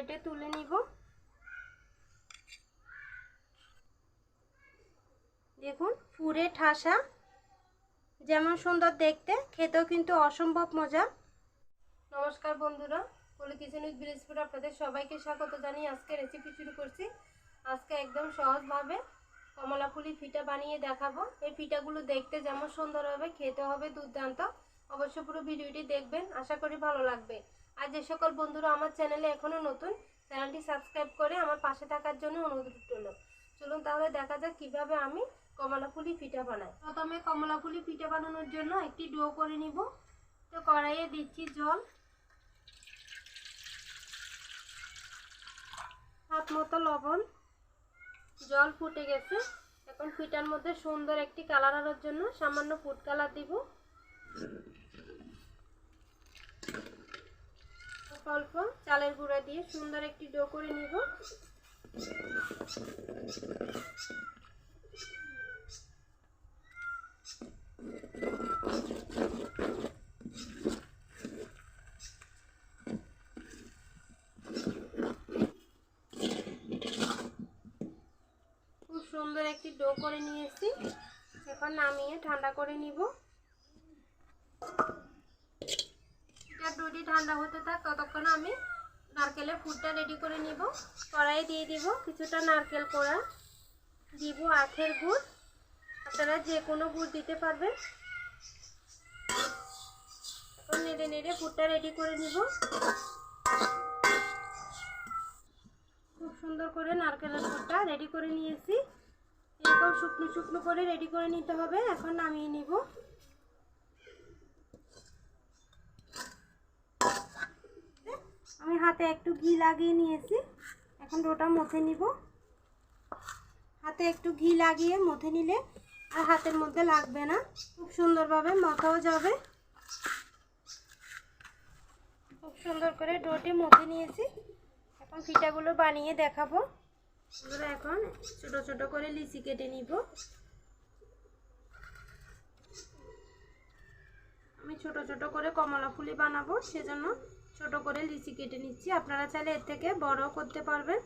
প্লেটে তুলে নিব। দেখুন ফুরে ঠাসা। যেমন সুন্দর দেখতে, খেতেও কিন্তু অসম্ভব মজা। নমস্কার বন্ধুরা পলি কিচেন উইথ বিলেজপুর আপনাদের সবাইকে স্বাগত জানিয়ে আজকে রেসিপি শুরু করছি। আজকে একদম সহজভাবে কমলা ফুলি ফিটা বানিয়ে দেখাবো। এই ফিটাগুলো দেখতে যেমন সুন্দর হবে খেতে হবে দুর্দান্ত। অবশ্য পুরো ভিডিওটি দেখবেন, আশা করি ভালো লাগবে। আর যে সকল বন্ধুরা আমার চ্যানেলে এখনও নতুন, চ্যানেলটি সাবস্ক্রাইব করে আমার পাশে থাকার জন্য অনুরোধ রইল। চলুন তাহলে দেখা যাক কীভাবে আমি কমলা ফুলি পিঠা বানাই। প্রথমে কমলা ফুলি পিঠা বানানোর জন্য একটি ডো করে নিব। তো কড়াইয়ে দিচ্ছি জল। হাত মতো লবণ। জল ফুটে গেছে। এখন পিঠার মধ্যে সুন্দর একটি কালার আনার জন্য সামান্য ফুড কালার দিব অল্প অল্প চালের গুঁড়া দিয়ে সুন্দর একটি ডো করে নিব। খুব সুন্দর একটি ডো করে নিয়েছি। এখন নামিয়ে ঠান্ডা করে নিব। এটা ডোটি ঠান্ডা হতে থাক, ততক্ষণ আমি নারকেলের ফুডটা রেডি করে নিব। কড়াই দিয়ে দিব কিছুটা নারকেল কোড়া। দিব আখের গুড়। আপনারা যে কোনো গুড় দিতে পারবেন। এখন নেড়ে নেড়ে ফুডটা রেডি করে নিব। খুব সুন্দর করে নারকেলের ফুডটা রেডি করে নিয়েছি। এরকম শুকনো শুকনো করে রেডি করে নিতে হবে। এখন নামিয়ে নিব। আমি হাতে একটু ঘি লাগিয়ে নিয়েছি। এখন ডোটা মথে নিব। হাতে একটু ঘি লাগিয়ে মথে নিলে আর হাতের মধ্যে লাগবে না। খুব সুন্দরভাবে মথাও যাবে। খুব সুন্দর করে ডোটি মথে নিয়েছি। এখন পিঠাগুলো বানিয়ে দেখাবো। এখন ছোট ছোট করে লিচি কেটে নিব। আমি ছোট ছোট করে কমলা ফুলি বানাবো, সেজন্য ছোট করে লিচি কেটে নিচ্ছি। আপনারা চাইলে এর থেকে বড় করতে পারবেন।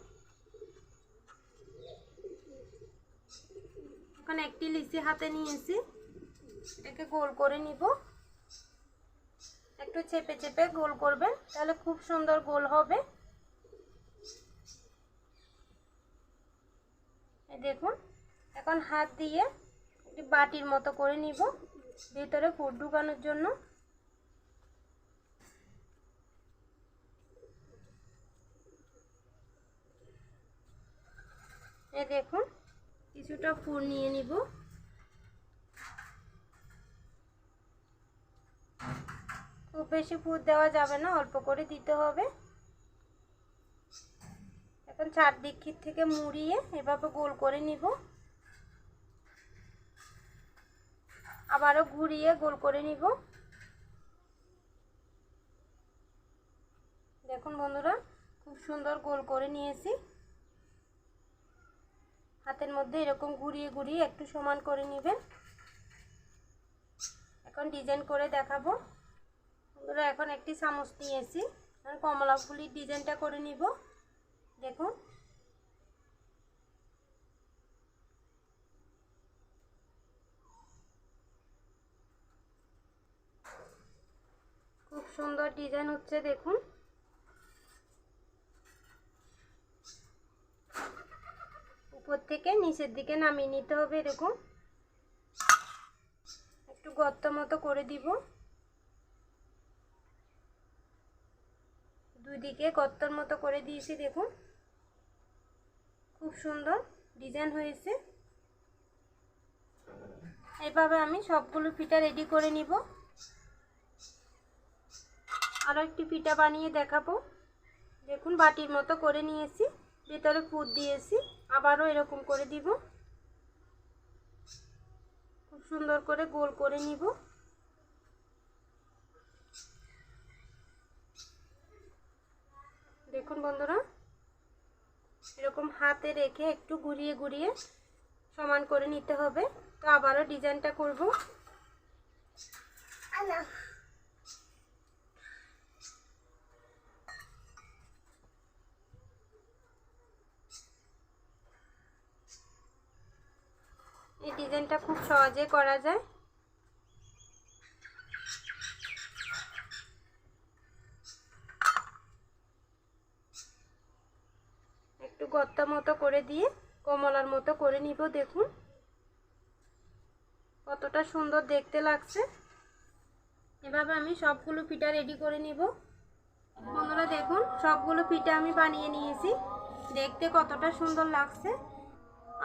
এখন একটি লিচি হাতে নিয়েছি। এটাকে গোল করে নিব। একটু চেপে চেপে গোল করবেন, তাহলে খুব সুন্দর গোল হবে। দেখুন, এখন হাত দিয়ে একটি বাটির মতো করে নিব, ভিতরে ফুট ঢুকানোর জন্য। এই দেখুন, কিছুটা ফুল নিয়ে নিব। খুব বেশি ফুল দেওয়া যাবে না, অল্প করে দিতে হবে। এখন চারদিক থেকে মুড়িয়ে এভাবে গোল করে নিব। আবারও ঘুরিয়ে গোল করে নিব। দেখুন বন্ধুরা, খুব সুন্দর গোল করে নিয়েছি। হাতের মধ্যে এরকম ঘুরিয়ে ঘুরিয়ে একটু সমান করে নেবেন। এখন ডিজাইন করে দেখাবো। বন্ধুরা, এখন একটি চামচ নিয়েছি। কমলা ফুলির ডিজাইনটা করে নিব। দেখুন। খুব সুন্দর ডিজাইন হচ্ছে, দেখুন। উপর থেকে নিচের দিকে নামিয়ে নিতে হবে এরকম। একটু গর্ত মতো করে দিব। দুই দিকে গর্তর মতো করে দিয়েছি, দেখুন। খুব সুন্দর ডিজাইন হয়েছে। এভাবে আমি সবগুলো পিঠা রেডি করে নিব। আরও একটি পিঠা বানিয়ে দেখাবো। দেখুন বাটির মতো করে নিয়েছি। ভেতরে ফুট দিয়েছি, আবারও এরকম করে দিব। খুব সুন্দর করে গোল করে নিব। দেখুন বন্ধুরা, এরকম হাতে রেখে একটু ঘুরিয়ে ঘুরিয়ে সমান করে নিতে হবে। তো আবারও ডিজাইনটা করব। ডিজাইনটা খুব সহজে করা যায়। একটু গত্তা মতো করে দিয়ে কমলার মতো করে নিব, দেখুন। কতটা সুন্দর দেখতে লাগছে। এভাবে আমি সবগুলো পিঠা রেডি করে নিব। বন্ধুরা, দেখুন, সবগুলো পিঠা আমি বানিয়ে নিয়েছি। দেখতে কতটা সুন্দর লাগছে।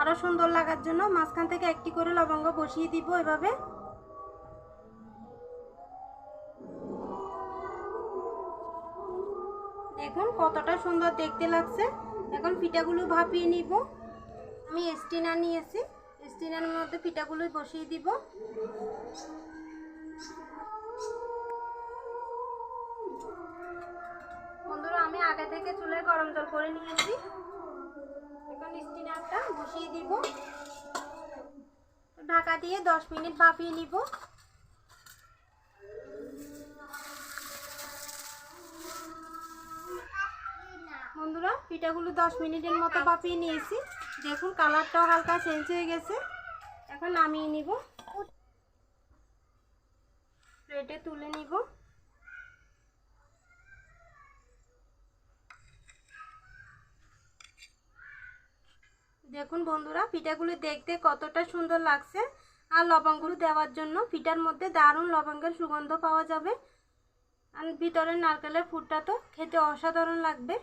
আরও সুন্দর লাগার জন্য মাঝখান থেকে একটি করে লবঙ্গ বসিয়ে দিব এভাবে। দেখুন কতটা সুন্দর দেখতে লাগছে। এখন পিঠাগুলো ভাপিয়ে নিব। আমি স্টিনার নিয়েছি। স্টিনারের মধ্যে পিঠাগুলো বসিয়ে দিব। বন্ধুরা, আমি আগে থেকে চুলে গরম জল করে নিয়েছি। বসিয়ে দিব। ঢাকা দিয়ে দশ মিনিট ভাপিয়ে নিব। বন্ধুরা, পিঠাগুলো দশ মিনিটের মতো ভাপিয়ে নিয়েছি। দেখুন, কালারটাও হালকা চেঞ্জ হয়ে গেছে। এখন নামিয়ে নিব। প্লেটে তুলে নিব। দেখুন বন্ধুরা, পিঠাগুলো দেখতে কতটা সুন্দর লাগছে। আর লবঙ্গগুলো দেওয়ার জন্য পিঠার মধ্যে দারুণ লবঙ্গের সুগন্ধ পাওয়া যাবে। আর ভিতরের নারকেলের ফুটটা তো খেতে অসাধারণ লাগবে।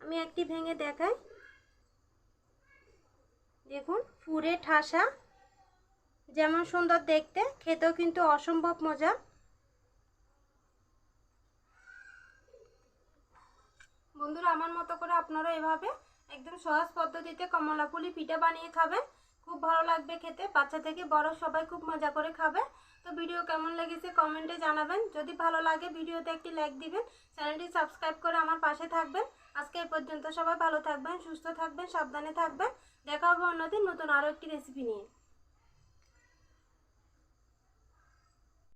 আমি একটি ভেঙে দেখাই। দেখুন ফুরে ঠাসা। যেমন সুন্দর দেখতে, খেতেও কিন্তু অসম্ভব মজা। বন্ধুরা, আমার মতো করে আপনারা এভাবে একদম সহজ পদ্ধতিতে কমলা পুলি পিঠা বানিয়ে খাবেন খুব ভালো লাগবে খেতে। বাচ্চা থেকে বড় সবাই খুব মজা করে খাবে। তো ভিডিও কেমন লেগেছে কমেন্টে জানাবেন। যদি ভালো লাগে ভিডিওতে একটি লাইক দিবেন, চ্যানেলটি সাবস্ক্রাইব করে আমার পাশে থাকবেন। আজকে এ পর্যন্ত সবাই ভালো থাকবেন, সুস্থ থাকবেন, সাবধানে থাকবেন। দেখা হবে অন্যদিন নতুন আরও একটি রেসিপি নিয়ে।